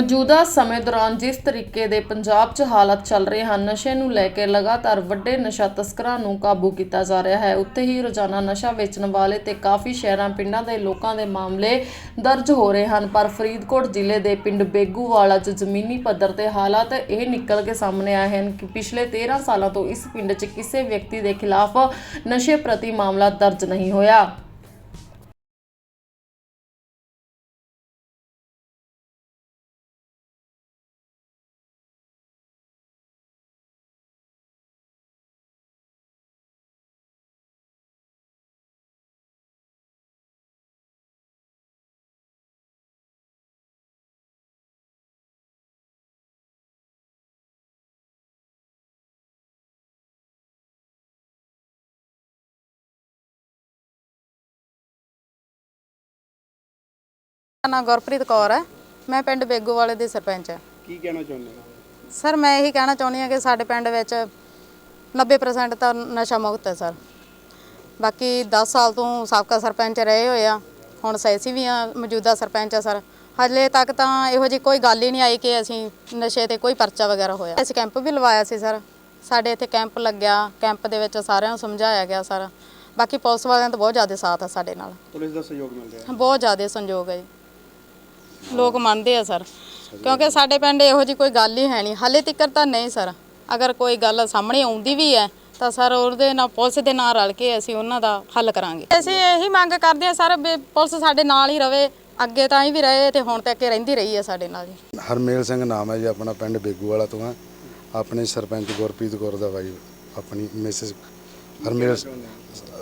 ਮੌਜੂਦਾ ਸਮੇਂ ਦੌਰਾਨ ਜਿਸ ਤਰੀਕੇ ਦੇ ਪੰਜਾਬ 'ਚ ਹਾਲਾਤ ਚੱਲ ਰਹੇ ਹਨ, ਨਸ਼ੇ ਨੂੰ ਲੈ ਕੇ ਲਗਾਤਾਰ ਵੱਡੇ ਨਸ਼ਾ ਤਸਕਰਾਂ ਨੂੰ ਕਾਬੂ ਕੀਤਾ ਜਾ ਰਿਹਾ ਹੈ। ਉੱਥੇ ਹੀ ਰੋਜ਼ਾਨਾ ਨਸ਼ਾ ਵੇਚਣ ਵਾਲੇ ਤੇ ਕਾਫੀ ਸ਼ਹਿਰਾਂ, ਪਿੰਡਾਂ ਦੇ ਲੋਕਾਂ ਦੇ ਮਾਮਲੇ ਦਰਜ ਹੋ ਰਹੇ ਹਨ। ਪਰ ਫਰੀਦਕੋਟ ਜ਼ਿਲ੍ਹੇ ਦੇ ਪਿੰਡ ਬੇਗੂਵਾਲਾ 'ਚ ਜ਼ਮੀਨੀ ਪੱਧਰ ਤੇ ਹਾਲਾਤ ਇਹ ਨਿਕਲ ਕੇ ਸਾਹਮਣੇ ਆਏ ਹਨ ਕਿ ਪਿਛਲੇ 13 ਸਾਲਾਂ ਤੋਂ ਇਸ ਪਿੰਡ 'ਚ ਕਿਸੇ ਵਿਅਕਤੀ ਦੇ ਖਿਲਾਫ ਨਸ਼ੇ ਪ੍ਰਤੀ ਮਾਮਲਾ ਦਰਜ ਨਹੀਂ ਹੋਇਆ। ਮੇਰਾ ਨਾਂ ਗੁਰਪ੍ਰੀਤ ਕੌਰ ਹੈ। ਮੈਂ ਪਿੰਡ ਬੇਗੋਵਾਲੇ ਦੀ ਸਰਪੰਚ ਹਾਂ। ਕੀ ਕਹਿਣਾ ਚਾਹੁੰਦੇ ਹੋ? ਸਰ ਮੈਂ ਇਹੀ ਕਹਿਣਾ ਚਾਹੁੰਦੀ ਹਾਂ ਕਿ ਸਾਡੇ ਪਿੰਡ ਵਿੱਚ 90% ਤਾਂ ਨਸ਼ਾ ਮੁਕਤ ਹੈ ਸਰ। ਬਾਕੀ 10 ਸਾਲ ਤੋਂ ਸਾਬਕਾ ਸਰਪੰਚ ਰਹੇ ਹੋਏ ਆ। ਹੁਣ ਸੈਸੀ ਵੀ ਆ ਮੌਜੂਦਾ ਸਰਪੰਚ ਆ ਸਰ। ਹਲੇ ਤੱਕ ਤਾਂ ਇਹੋ ਜਿਹੀ ਕੋਈ ਗੱਲ ਹੀ ਨਹੀਂ ਆਈ ਕਿ ਅਸੀਂ ਨਸ਼ੇ ਤੇ ਕੋਈ ਪਰਚਾ ਵਗੈਰਾ ਹੋਇਆ। ਅਸੀਂ ਕੈਂਪ ਵੀ ਲਵਾਇਆ ਸੀ ਸਰ। ਸਾਡੇ ਇੱਥੇ ਕੈਂਪ ਲੱਗਿਆ। ਕੈਂਪ ਦੇ ਵਿੱਚ ਸਾਰਿਆਂ ਨੂੰ ਸਮਝਾਇਆ ਗਿਆ ਸਰ। ਬਾਕੀ ਪੁਲਿਸ ਵਾਲਿਆਂ ਦਾ ਬਹੁਤ ਜ਼ਿਆਦਾ ਸਾਥ ਆ ਸਾਡੇ ਨਾਲ। ਪੁਲਿਸ ਦਾ ਸਹਿਯੋਗ ਮਿਲ ਰਿਹਾ ਬਹੁਤ ਜ਼ਿਆਦਾ ਸੰਯੋਗ ਹੈ ਜੀ। ਲੋਕ ਮੰਨਦੇ ਆ, ਸਰ। ਕਿਉਂਕਿ ਸਾਡੇ ਪਿੰਡ ਇਹੋ ਜੀ ਕੋਈ ਗੱਲ ਹੀ ਹੈ ਨਹੀਂ। ਹਾਲੇ ਤੱਕ ਤਾਂ ਨਹੀਂ, ਸਰ। ਅਗਰ ਕੋਈ ਗੱਲ ਸਾਹਮਣੇ ਆਉਂਦੀ ਵੀ ਹੈ, ਤਾਂ ਸਰ ਉਹਦੇ ਨਾਲ, ਪੁਲਿਸ ਦੇ ਨਾਲ ਰਲ ਕੇ ਅਸੀਂ ਉਹਨਾਂ ਦਾ ਹੱਲ ਕਰਾਂਗੇ। ਅਸੀਂ ਇਹੀ ਮੰਗ ਕਰਦੇ ਆ ਸਰ, ਵੀ ਪੁਲਿਸ ਸਾਡੇ ਨਾਲ ਹੀ ਰਵੇ, ਅੱਗੇ ਤਾਂ ਹੀ ਵੀ ਰਹੇ ਤੇ ਹੁਣ ਤੱਕ ਰਹਿੰਦੀ ਰਹੀ ਹੈ ਸਾਡੇ ਨਾਲ ਜੀ ਹਰਮੇਲ ਸਿੰਘ ਨਾਮ ਹੈ ਜੀ, ਆਪਣਾ ਪਿੰਡ ਬੇਗੂਵਾਲਾ ਤੋਂ ਹੈ। ਆਪਣੇ ਸਰਪੰਚ ਗੁਰਪ੍ਰੀਤ ਕੌਰ ਦਾ ਬਾਈ, ਆਪਣੀ ਮਿਸਿਸ ਹਰਮੇਲ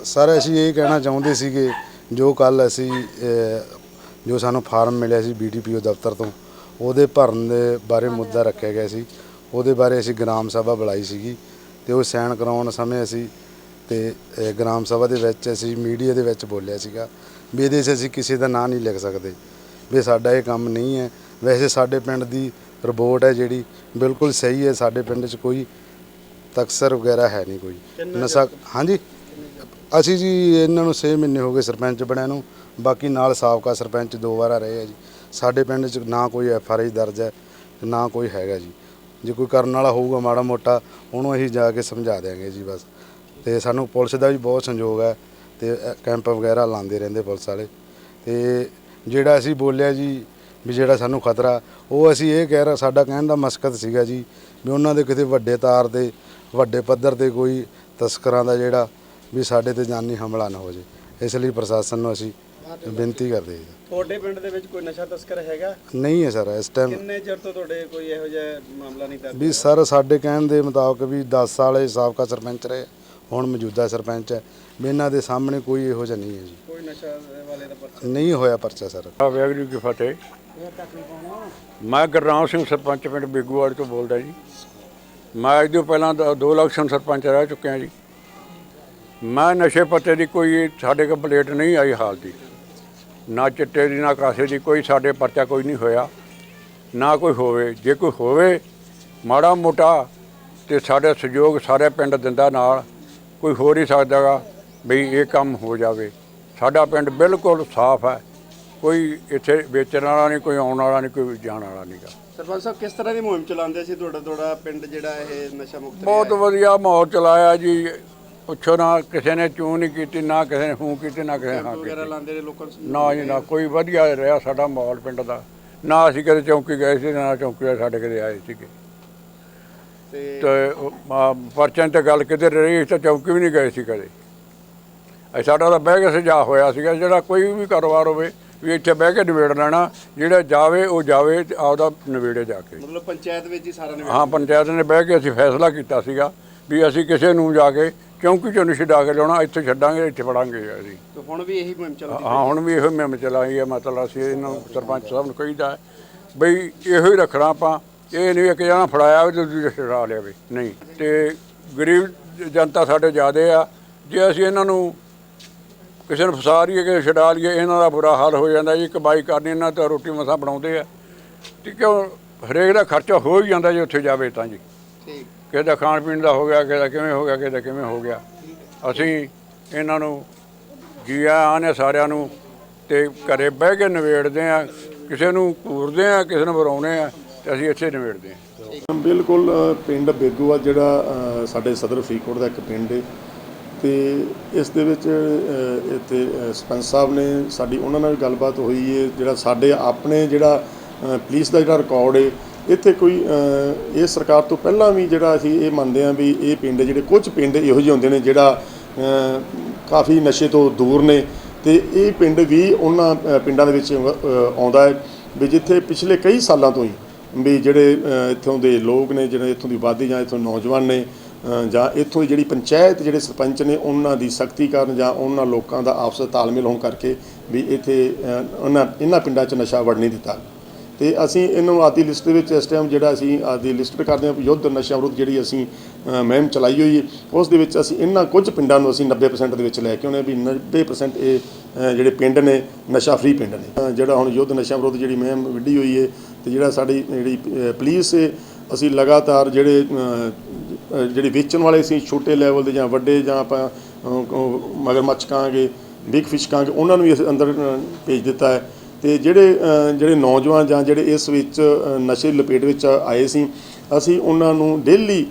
ਸਰ, ਅਸੀਂ ਇਹ ਕਹਿਣਾ ਚਾਹੁੰਦੇ ਸੀਗੇ, ਜੋ ਕੱਲ ਅਸੀਂ ਜੋ ਸਾਨੂੰ ਫਾਰਮ ਮਿਲਿਆ ਸੀ ਬੀਡੀਪੀਓ ਦਫ਼ਤਰ ਤੋਂ ਉਹਦੇ ਭਰਨ ਦੇ ਬਾਰੇ ਮੁੱਦਾ ਰੱਖਿਆ ਗਿਆ ਸੀ। ਉਹਦੇ ਬਾਰੇ ਅਸੀਂ ਗ੍ਰਾਮ ਸਭਾ ਬੁਲਾਈ ਸੀਗੀ ਤੇ ਉਹ ਸਾਈਨ ਕਰਾਉਣ ਸਮੇਂ ਅਸੀਂ ਤੇ ਗ੍ਰਾਮ ਸਭਾ ਦੇ ਵਿੱਚ ਅਸੀਂ ਮੀਡੀਆ ਦੇ ਵਿੱਚ ਬੋਲਿਆ ਸੀਗਾ ਵੀ ਇਹਦੇ 'ਚ ਅਸੀਂ ਕਿਸੇ ਦਾ ਨਾਂ ਨਹੀਂ ਲਿਖ ਸਕਦੇ। ਵੀ ਸਾਡਾ ਇਹ ਕੰਮ ਨਹੀਂ ਹੈ। ਵੈਸੇ ਸਾਡੇ ਪਿੰਡ ਦੀ ਰਿਪੋਰਟ ਹੈ ਜਿਹੜੀ ਬਿਲਕੁਲ ਸਹੀ ਹੈ। ਸਾਡੇ ਪਿੰਡ 'ਚ ਕੋਈ ਤਕਸਰ ਵਗੈਰਾ ਹੈ ਨਹੀਂ ਕੋਈ। ਨਸ਼ਾ ਹਾਂਜੀ? ਅਸੀਂ ਜੀ ਇਹਨਾਂ ਨੂੰ 6 ਮਹੀਨੇ ਹੋ ਗਏ ਸਰਪੰਚ ਬਣਿਆ ਨੂੰ, ਬਾਕੀ ਨਾਲ ਸਾਬਕਾ ਸਰਪੰਚ ਦੋ ਵਾਰਾ ਰਹੇ ਆ ਜੀ। ਸਾਡੇ ਪਿੰਡ 'ਚ ਨਾ ਕੋਈ ਐਫ ਆਰ ਆਈ ਦਰਜ ਹੈ ਤੇ ਨਾ ਕੋਈ ਹੈਗਾ ਜੀ। ਜੇ ਕੋਈ ਕਰਨ ਵਾਲਾ ਹੋਊਗਾ ਮਾੜਾ ਮੋਟਾ, ਉਹਨੂੰ ਅਸੀਂ ਜਾ ਕੇ ਸਮਝਾ ਦਿਆਂਗੇ ਜੀ ਬਸ। ਤੇ ਸਾਨੂੰ ਪੁਲਿਸ ਦਾ ਵੀ ਬਹੁਤ ਸੰਯੋਗ ਹੈ ਤੇ ਕੈਂਪ ਵਗੈਰਾ ਲਾਉਂਦੇ ਰਹਿੰਦੇ ਪੁਲਿਸ ਵਾਲੇ। ਤੇ ਜਿਹੜਾ ਅਸੀਂ ਬੋਲਿਆ ਜੀ ਵੀ ਜਿਹੜਾ ਸਾਨੂੰ ਖਤਰਾ, ਉਹ ਅਸੀਂ ਇਹ ਕਹਿ ਰਹੇ, ਸਾਡਾ ਕਹਿਣ ਦਾ ਮਸਕਤ ਸੀਗਾ ਜੀ ਵੀ ਉਹਨਾਂ ਦੇ ਕਿਤੇ ਵੱਡੇ ਤਾਰ ਤੇ, ਵੱਡੇ ਪੱਧਰ ਤੇ ਕੋਈ ਤਸਕਰਾਂ ਦਾ ਜਿਹੜਾ ਵੀ ਸਾਡੇ ਤੇ ਜਾਨੀ ਹਮਲਾ ਨਾ ਹੋ ਜੇ। ਇਸ ਲਈ ਪ੍ਰਸ਼ਾਸਨ ਨੂੰ ਅਸੀਂ ਬੇਨਤੀ ਕਰਦੇ ਜੀ ਤੁਹਾਡੇ ਪਿੰਡ ਦੇ ਵਿੱਚ ਕੋਈ ਨਸ਼ਾ ਤਸਕਰ ਹੈਗਾ? ਨਹੀਂ ਹੈ ਸਰ ਇਸ ਟਾਈਮ ਕਿੰਨੇ ਚਿਰ ਤੋਂ ਤੁਹਾਡੇ ਕੋਈ ਇਹੋ ਜਿਹਾ ਮਾਮਲਾ ਨਹੀਂ ਦਰਜ ਵੀ ਸਰ ਸਾਡੇ ਕਹਿਣ ਦੇ ਮੁਤਾਬਕ ਵੀ 10 ਸਾਲ ਇਹ ਸਾਬਕਾ ਸਰਪੰਚ ਰਹੇ ਹੁਣ ਮੌਜੂਦਾ ਸਰਪੰਚ ਹੈ। ਵੀ ਇਹਨਾਂ ਦੇ ਸਾਹਮਣੇ ਕੋਈ ਇਹੋ ਜਿਹਾ ਨਹੀਂ ਹੈ ਜੀ। ਕੋਈ ਨਸ਼ਾ ਵਾਲੇ ਦਾ ਪਰਚਾ? ਨਹੀਂ ਹੋਇਆ ਪਰਚਾ ਸਰ। ਆ ਵਾਹਿਗੁਰੂ ਕੀ ਫਤਿਹ। ਮੈਂ ਗੁਰਨਾਮ ਸਿੰਘ ਸਰਪੰਚ ਪਿੰਡ ਬੇਗੂਵਾਲ ਤੋਂ ਬੋਲਦਾ ਜੀ। ਮੈਂ ਅੱਜ ਤੋਂ ਪਹਿਲਾਂ ਦ- ਦੋ ਇਲੈਕਸ਼ਨ ਸਰਪੰਚ ਰਹਿ ਚੁੱਕਿਆ ਜੀ। ਮੈਂ ਨਸ਼ੇ ਪੱਤੇ ਦੀ ਕੋਈ ਸਾਡੇ ਕੋਲ ਪਲੇਟ ਨਹੀਂ ਆਈ ਹਾਲ ਦੀ। ਨਾ ਚਿੱਟੇ ਦੀ ਨਾ ਕਾਸੇ ਦੀ ਕੋਈ ਸਾਡੇ ਪਰਚਾ ਕੋਈ ਨਹੀਂ ਹੋਇਆ। ਨਾ ਕੋਈ ਹੋਵੇ। ਜੇ ਕੋਈ ਹੋਵੇ ਮਾੜਾ ਮੋਟਾ ਤੇ ਸਾਡੇ ਸਹਿਯੋਗ ਸਾਰੇ ਪਿੰਡ ਦਿੰਦਾ ਨਾਲ। ਕੋਈ ਹੋ ਨਹੀਂ ਸਕਦਾਗਾ ਵੀ ਇਹ ਕੰਮ ਹੋ ਜਾਵੇ। ਸਾਡਾ ਪਿੰਡ ਬਿਲਕੁਲ ਸਾਫ਼ ਹੈ। ਕੋਈ ਇੱਥੇ ਵੇਚਣ ਵਾਲਾ ਨਹੀਂ ਕੋਈ ਆਉਣ ਵਾਲਾ ਨਹੀਂ ਕੋਈ ਜਾਣ ਵਾਲਾ ਨਹੀਂਗਾ ਸਰਪੰਚ ਸਾਹਿਬ ਕਿਸ ਤਰ੍ਹਾਂ ਦੀ ਮੁਹਿੰਮ ਚਲਾਉਂਦੇ ਸੀ? ਤੁਹਾਡਾ ਤੁਹਾਡਾ ਪਿੰਡ ਜਿਹੜਾ ਇਹ ਨਸ਼ਾ ਮੁਕਤ ਬਹੁਤ ਵਧੀਆ ਮਾਹੌਲ ਚਲਾਇਆ ਜੀ। ਪੁੱਛੋ ਨਾ ਕਿਸੇ ਨੇ ਚੂੰ ਨਹੀਂ ਕੀਤੀ ਨਾ ਕਿਸੇ ਨੇ ਹੂੰ ਕੀਤੀ ਨਾ ਕਿਸੇ ਨੇ ਹਾਂ ਵਗੈਰਾ ਕੀਤੀ। ਲਾਉਂਦੇ ਨੇ ਲੋਕਾਂ ਨੂੰ ਨਾ ਜੀ ਨਾ ਕੋਈ ਵਧੀਆ ਰਿਹਾ ਸਾਡਾ ਮਾਹੌਲ ਪਿੰਡ ਦਾ। ਨਾ ਅਸੀਂ ਕਦੇ ਚੌਂਕੀ ਗਏ ਸੀ ਨਾ ਚੌਂਕੀ ਸਾਡੇ ਕਦੇ ਆਏ ਸੀਗੇ। ਤੇ ਪਰਚਿਆਂ ਤੇ ਗੱਲ ਕਿਤੇ ਰਹੀ ਤਾਂ ਚੌਂਕੀ ਵੀ ਨਹੀਂ ਗਏ ਸੀ ਕਦੇ। ਇਹ ਸਾਡਾ ਤਾਂ ਬਹਿ ਕੇ ਸੁਝਾਅ ਹੋਇਆ ਸੀਗਾ ਜਿਹੜਾ ਕੋਈ ਵੀ ਕਾਰੋਬਾਰ ਹੋਵੇ ਵੀ ਇੱਥੇ ਬਹਿ ਕੇ ਨਿਬੇੜ ਲੈਣਾ ਜਿਹੜਾ ਜਾਵੇ ਉਹ ਜਾਵੇ ਤੇ ਆਪਦਾ ਨਿਬੇੜੇ ਜਾ ਕੇ। ਮਤਲਬ ਪੰਚਾਇਤ ਵਿੱਚ ਹੀ ਸਾਰਾ ਨਿਬੇੜ ਹਾਂ ਪੰਚਾਇਤ ਨੇ ਬਹਿ ਕੇ ਅਸੀਂ ਫੈਸਲਾ ਕੀਤਾ ਸੀਗਾ ਵੀ ਅਸੀਂ ਕਿਸੇ ਨੂੰ ਜਾ ਕੇ ਚੌਂਕੀ ਚੋਂ ਨਹੀਂ ਛਡਾ ਕੇ ਲਿਆਉਣਾ ਇੱਥੇ ਛੱਡਾਂਗੇ ਇੱਥੇ ਫੜਾਂਗੇ ਅਸੀਂ ਤੇ ਹੁਣ ਵੀ ਇਹੀ ਮੁਹਿੰਮ ਚੱਲਦੀ ਹਾਂ ਹੁਣ ਵੀ ਇਹੋ ਮੁਹਿੰਮ ਚਲਾਈ ਹੈ ਮਤਲਬ ਅਸੀਂ ਇਹਨਾਂ ਨੂੰ ਸਰਪੰਚ ਸਾਹਿਬ ਨੂੰ ਕਹੀਦਾ ਬਈ ਇਹੋ ਹੀ ਰੱਖਣਾ ਆਪਾਂ ਇਹ ਨਹੀਂ ਇੱਕ ਜਣਾ ਫੜਾਇਆ ਵੀ ਤੇ ਦੂਜਾ ਛਡਾ ਲਿਆ ਵੀ ਨਹੀਂ ਤੇ ਗਰੀਬ ਜਨਤਾ ਸਾਡੇ ਜ਼ਿਆਦੇ ਆ ਜੇ ਅਸੀਂ ਇਹਨਾਂ ਨੂੰ ਕਿਸੇ ਨੂੰ ਫਸਾ ਲਈਏ ਕਿਸੇ ਛਡਾ ਲਈਏ ਇਹਨਾਂ ਦਾ ਬੁਰਾ ਹਾਲ ਹੋ ਜਾਂਦਾ ਜੀ ਕਮਾਈ ਕਰਨੀ ਇਹਨਾਂ ਤਾਂ ਰੋਟੀ ਮਸਾਂ ਬਣਾਉਂਦੇ ਆ ਤੇ ਕਿਉਂ ਹਰੇਕ ਦਾ ਖਰਚਾ ਹੋ ਹੀ ਜਾਂਦਾ ਜੇ ਉੱਥੇ ਜਾਵੇ ਤਾਂ ਜੀ। ਠੀਕ। ਕਿਸੇ ਦਾ ਖਾਣ ਪੀਣ ਦਾ ਹੋ ਗਿਆ ਕਿਸੇ ਦਾ ਕਿਵੇਂ ਹੋ ਗਿਆ ਕਿਸੇ ਦਾ ਕਿਵੇਂ ਹੋ ਗਿਆ। ਅਸੀਂ ਇਹਨਾਂ ਨੂੰ ਜੀ ਆਇਆਂ ਨੇ ਸਾਰਿਆਂ ਨੂੰ ਤੇ ਘਰੇ ਬਹਿ ਕੇ ਨਿਬੇੜਦੇ ਆ ਕਿਸੇ ਨੂੰ ਘੂਰਦੇ ਆ ਕਿਸੇ ਨੂੰ ਬੁਲਾਉਂਦੇ ਆ ਤੇ ਅਸੀਂ ਇੱਥੇ ਨਿਬੇੜਦੇ ਆ ਬਿਲਕੁਲ ਅ, ਪਿੰਡ ਬੇਗੂਆ ਜਿਹੜਾ ਸਾਡੇ ਸਦਰ ਫਰੀਦਕੋਟ ਦਾ ਇੱਕ ਪਿੰਡ ਹੈ ਤੇ ਇਸ ਦੇ ਵਿੱਚ ਇੱਥੇ ਸਰਪੰਚ ਸਾਹਿਬ ਨੇ ਸਾਡੀ ਉਹਨਾਂ ਨਾਲ ਗੱਲਬਾਤ ਹੋਈ ਹੈ ਜਿਹੜਾ ਸਾਡੇ ਆਪਣੇ ਜਿਹੜਾ ਪੁਲਿਸ ਦਾ ਜਿਹੜਾ ਰਿਕਾਰਡ ਹੈ ਇੱਥੇ ਕੋਈ ਅ, ਇਹ ਸਰਕਾਰ ਤੋਂ ਪਹਿਲਾਂ ਵੀ ਜਿਹੜਾ ਅਸੀਂ ਇਹ ਮੰਨਦੇ ਹਾਂ ਵੀ ਇਹ ਪਿੰਡ ਜਿਹੜੇ ਕੁਝ ਪਿੰਡ ਇਹੋ ਜਿਹੇ ਹੁੰਦੇ ਨੇ ਜਿਹੜਾ ਕਾਫੀ ਨਸ਼ੇ ਤੋਂ ਦੂਰ ਨੇ ਤੇ ਇਹ ਪਿੰਡ ਵੀ ਉਹਨਾਂ ਪਿੰਡਾਂ ਦੇ ਵਿੱਚ ਆਉਂਦਾ ਹੈ ਵੀ ਜਿੱਥੇ ਪਿਛਲੇ ਕਈ ਸਾਲਾਂ ਤੋਂ ਹੀ ਵੀ ਜਿਹੜੇ ਇੱਥੋਂ ਦੇ ਲੋਕ ਨੇ ਜਿਹੜੇ ਇੱਥੋਂ ਦੀ ਆਬਾਦੀ ਜਾਂ ਇੱਥੋਂ ਨੌਜਵਾਨ ਨੇ ਜਾਂ ਇੱਥੋਂ ਦੀ ਜਿਹੜੀ ਪੰਚਾਇਤ ਜਿਹੜੇ ਸਰਪੰਚ ਨੇ ਉਹਨਾਂ ਦੀ ਸਖਤੀ ਕਾਰਨ ਜਾਂ ਉਹਨਾਂ ਲੋਕਾਂ ਦਾ ਆਪਸ ਤਾਲਮੇਲ ਹੋਣ ਕਰਕੇ ਵੀ ਇੱਥੇ ਉਹਨਾਂ ਇਹਨਾਂ ਪਿੰਡਾਂ 'ਚ ਨਸ਼ਾ ਵੜ ਨਹੀਂ ਦਿੱਤਾ। ਤੇ ਅਸੀਂ ਇਹਨੂੰ ਆਦੀ ਲਿਸਟ ਦੇ ਵਿੱਚ ਇਸ ਟਾਈਮ ਜਿਹੜਾ ਅਸੀਂ ਆਦੀ ਲਿਸਟ ਕਰਦੇ ਹਾਂ ਵੀ ਯੁੱਧ ਨਸ਼ਾ ਵਿਰੁੱਧ ਜਿਹੜੀ ਅਸੀਂ ਅ, ਮੁਹਿੰਮ ਚਲਾਈ ਹੋਈ ਹੈ ਉਸ ਦੇ ਵਿੱਚ ਅਸੀਂ ਇਹਨਾਂ ਕੁਝ ਪਿੰਡਾਂ ਨੂੰ ਅਸੀਂ 90% ਦੇ ਵਿੱਚ ਲੈ ਕੇ ਆਉਣੇ ਵੀ 90% ਇਹ ਜਿਹੜੇ ਪਿੰਡ ਨੇ ਨਸ਼ਾ ਫ੍ਰੀ ਪਿੰਡ ਨੇ। ਜਿਹੜਾ ਹੁਣ ਯੁੱਧ ਨਸ਼ਾ ਵਿਰੁੱਧ ਜਿਹੜੀ ਮੁਹਿੰਮ ਵਿੱਢੀ ਹੋਈ ਹੈ ਤੇ ਜਿਹੜਾ ਸਾਡੀ ਜਿਹੜੀ ਅ, ਪੁਲਿਸ ਹੈ ਅਸੀਂ ਲਗਾਤਾਰ ਜਿਹੜੇ ਅ, ਜਿਹੜੇ ਵੇਚਣ ਵਾਲੇ ਸੀ ਛੋਟੇ ਲੈਵਲ ਦੇ ਜਾਂ ਵੱਡੇ ਜਾਂ ਆਪਾਂ ਮਗਰਮੱਛ ਕਹਾਂਗੇ ਬਿਗ ਫਿਸ਼ ਕਹਾਂਗੇ ਉਹਨਾਂ ਨੂੰ ਵੀ ਅਸੀਂ ਅੰਦਰ ਭੇਜ ਦਿੱਤਾ ਹੈ। ਤੇ ਜਿਹੜੇ ਜਿਹੜੇ ਨੌਜਵਾਨ ਜਾਂ ਜਿਹੜੇ ਇਸ ਵਿੱਚ ਨਸ਼ੇ ਲਪੇਟ ਵਿੱਚ ਆਏ ਸੀ, ਅਸੀਂ ਉਹਨਾਂ ਨੂੰ ਡੇਲੀ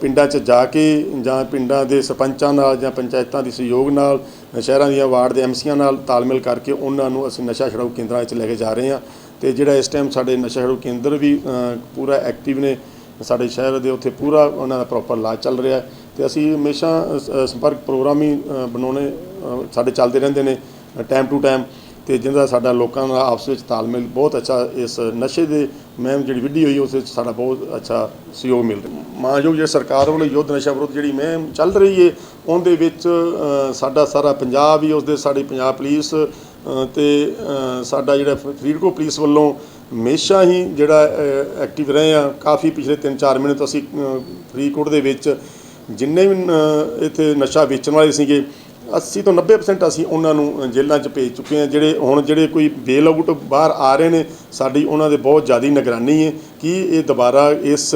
ਪਿੰਡਾਂ 'ਚ ਜਾ ਕੇ ਜਾਂ ਪਿੰਡਾਂ ਦੇ ਸਰਪੰਚਾਂ ਨਾਲ ਜਾਂ ਪੰਚਾਇਤਾਂ ਦੇ ਸਹਿਯੋਗ ਨਾਲ, ਸ਼ਹਿਰਾਂ ਦੀਆਂ ਵਾਰਡ ਦੇ ਐਮਸੀਆਂ ਨਾਲ ਤਾਲਮੇਲ ਕਰਕੇ ਉਹਨਾਂ ਨੂੰ ਅਸੀਂ ਨਸ਼ਾ ਛਡਾਊ ਕੇਂਦਰਾਂ 'ਚ ਲੈ ਕੇ ਜਾ ਰਹੇ ਹਾਂ। ਤੇ ਜਿਹੜਾ ਇਸ ਟਾਈਮ ਸਾਡੇ ਨਸ਼ਾ ਛਡਾਊ ਕੇਂਦਰ ਵੀ ਪੂਰਾ ਐਕਟਿਵ ਨੇ, ਸਾਡੇ ਸ਼ਹਿਰ ਦੇ ਉੱਥੇ ਪੂਰਾ ਉਹਨਾਂ ਦਾ ਪ੍ਰੋਪਰ ਇਲਾਜ ਚੱਲ ਰਿਹਾ ਹੈ। ਤੇ ਅਸੀਂ ਹਮੇਸ਼ਾ ਸੰਪਰਕ ਪ੍ਰੋਗਰਾਮ ਹੀ ਬਣਾਉਣੇ ਸਾਡੇ ਚੱਲਦੇ ਰਹਿੰਦੇ ਨੇ ਟਾਈਮ ਟੂ ਟਾਈਮ ਤੇ ਜਿਹਦਾ ਸਾਡਾ ਲੋਕਾਂ ਨਾਲ ਆਪਸ ਵਿੱਚ ਤਾਲਮੇਲ ਬਹੁਤ ਅੱਛਾ ਇਸ ਨਸ਼ੇ ਦੇ ਮਹਿਮ ਜਿਹੜੀ ਵਿੱਢੀ ਹੋਈ ਉਸ ਵਿੱਚ ਸਾਡਾ ਬਹੁਤ ਅੱਛਾ ਸਹਿਯੋਗ ਮਿਲ ਰਿਹਾ। ਮਾਨਯੋਗ ਜਿਹੜੀ ਸਰਕਾਰ ਵੱਲੋਂ ਯੁੱਧ ਨਸ਼ਾ ਵਿਰੁੱਧ ਜਿਹੜੀ ਮਹਿਮ ਚੱਲ ਰਹੀ ਹੈ ਉਹਦੇ ਵਿੱਚ ਸਾਡਾ ਸਾਰਾ ਪੰਜਾਬ ਹੀ ਉਸਦੇ ਸਾਡੀ ਪੰਜਾਬ ਪੁਲਿਸ ਅ, ਤੇ ਸਾਡਾ ਜਿਹੜਾ ਫਰੀਦਕੋਟ ਪੁਲਿਸ ਵੱਲੋਂ ਹਮੇਸ਼ਾ ਹੀ ਜਿਹੜਾ ਐਕਟਿਵ ਰਹੇ ਆ। ਕਾਫੀ ਪਿਛਲੇ 3-4 ਮਹੀਨੇ ਤੋਂ ਅਸੀਂ ਫਰੀਦਕੋਟ ਦੇ ਵਿੱਚ ਜਿੰਨੇ ਵੀ ਇੱਥੇ ਨਸ਼ਾ ਵੇਚਣ ਵਾਲੇ ਸੀਗੇ 80 ਤੋਂ 90% ਅਸੀਂ ਉਹਨਾਂ ਨੂੰ ਜੇਲ੍ਹਾਂ 'ਚ ਭੇਜ ਚੁੱਕੇ ਹਾਂ। ਜਿਹੜੇ ਹੁਣ ਜਿਹੜੇ ਕੋਈ ਬੇਲ ਆਊਟ ਬਾਹਰ ਆ ਰਹੇ ਨੇ, ਸਾਡੀ ਉਹਨਾਂ ਦੇ ਬਹੁਤ ਜ਼ਿਆਦਾ ਨਿਗਰਾਨੀ ਹੈ ਕਿ ਇਹ ਦੁਬਾਰਾ ਇਸ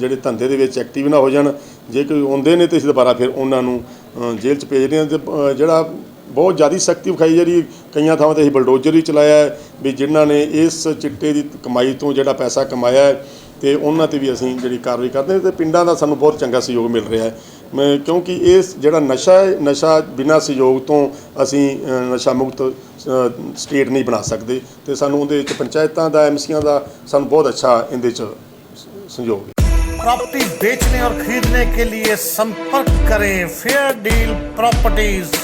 ਜਿਹੜੇ ਧੰਦੇ ਦੇ ਵਿੱਚ ਐਕਟਿਵ ਨਾ ਹੋ ਜਾਣ। ਜੇ ਕੋਈ ਆਉਂਦੇ ਨੇ ਤੇ ਅਸੀਂ ਦੁਬਾਰਾ ਫਿਰ ਉਹਨਾਂ ਨੂੰ ਜੇਲ੍ਹ 'ਚ ਭੇਜਦੇ ਹਾਂ। ਤੇ ਜਿਹੜਾ ਬਹੁਤ ਜ਼ਿਆਦਾ ਸਖਤੀ ਵਿਖਾਈ ਜਾ ਰਹੀ ਕਈਆਂ ਥਾਵਾਂ ਤੇ ਅਸੀਂ ਬਲਡੋਜ਼ਰ ਵੀ ਚਲਾਇਆ ਹੈ, ਵੀ ਜਿਨ੍ਹਾਂ ਨੇ ਇਸ ਚਿੱਟੇ ਦੀ ਕਮਾਈ ਤੋਂ ਜਿਹੜਾ ਪੈਸਾ ਕਮਾਇਆ ਹੈ, ਤੇ ਉਹਨਾਂ ਤੇ ਵੀ ਅਸੀਂ ਜਿਹੜੀ ਕਾਰਵਾਈ ਕਰਦੇ ਹਾਂ। ਤੇ ਪਿੰਡਾਂ ਦਾ ਸਾਨੂੰ ਬਹੁਤ ਚੰਗਾ ਸਹਿਯੋਗ ਮਿਲ ਰਿਹਾ ਹੈ। ਕਿਉਂਕਿ ਇਸ ਜਿਹੜਾ ਨਸ਼ਾ ਹੈ ਨਸ਼ਾ ਬਿਨਾਂ ਸਹਿਯੋਗ ਤੋਂ ਅਸੀਂ ਅ, ਨਸ਼ਾ ਮੁਕਤ ਅ, ਸਟੇਟ ਨਹੀਂ ਬਣਾ ਸਕਦੇ ਤੇ ਸਾਨੂੰ ਉਹਦੇ ਵਿੱਚ ਪੰਚਾਇਤਾਂ ਦਾ ਐਮਸੀਆਂ ਦਾ ਸਾਨੂੰ ਬਹੁਤ ਅੱਛਾ ਇਹਦੇ ਚ ਸਹਿਯੋਗ ਹੈ प्रॉपर्टी बेचने और खरीदने के लिए संपर्क करें फेयर डील प्रॉपर्टीज